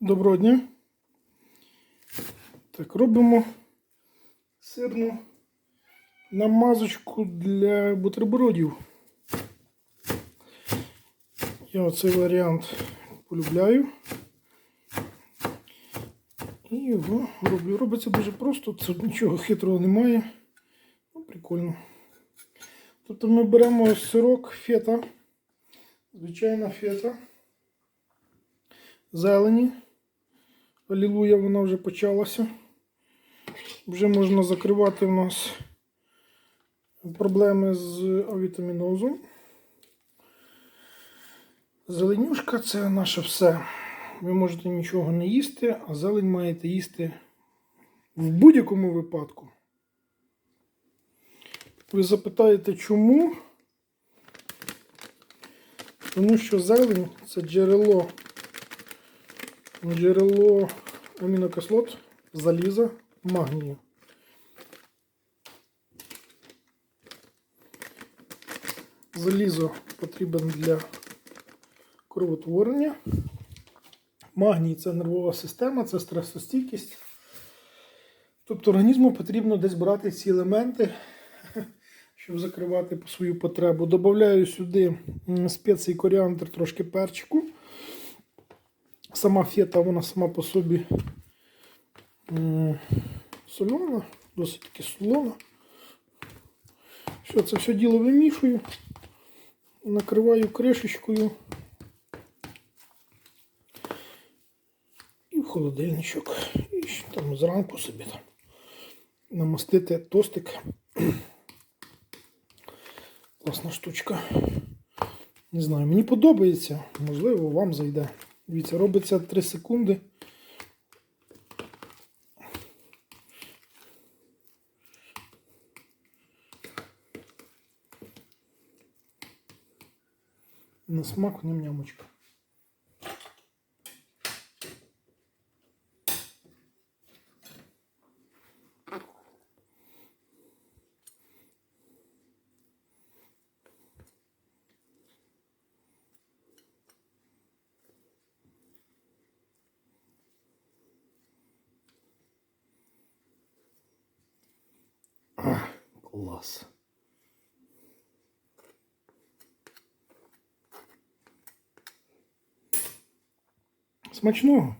Доброго дня. Так, робимо сирну намазочку для бутербродів. Я оцей варіант полюбляю. І його роблю. Робиться дуже просто, тут нічого хитрого немає. Ну, прикольно. Тобто ми беремо сирок фета, звичайна фета, зелені. Алілуя, вона вже почалася. Вже можна закривати в нас проблеми з авітамінозом. Зеленюшка це наше все. Ви можете нічого не їсти, а зелень маєте їсти в будь-якому випадку. Ви запитаєте, чому? Тому що зелень це джерело, джерело амінокислот, заліза, магнію. Залізо потрібен для кровотворення. Магній це нервова система, це стресостійкість. Тобто організму потрібно десь брати ці елементи, щоб закривати свою потребу. Добавляю сюди м, спецій коріандр, трошки перчику. Сама фета, вона сама по собі солена, досить таки солона. Що це все діло вимішую, накриваю кришечкою і в холодильничок. І там зранку собі там намастити тостик. Класна штучка. Не знаю, мені подобається, можливо, вам зайде. Дивіться, робиться 3 секунди. На смак ням-нямочка. Клас. Смачного.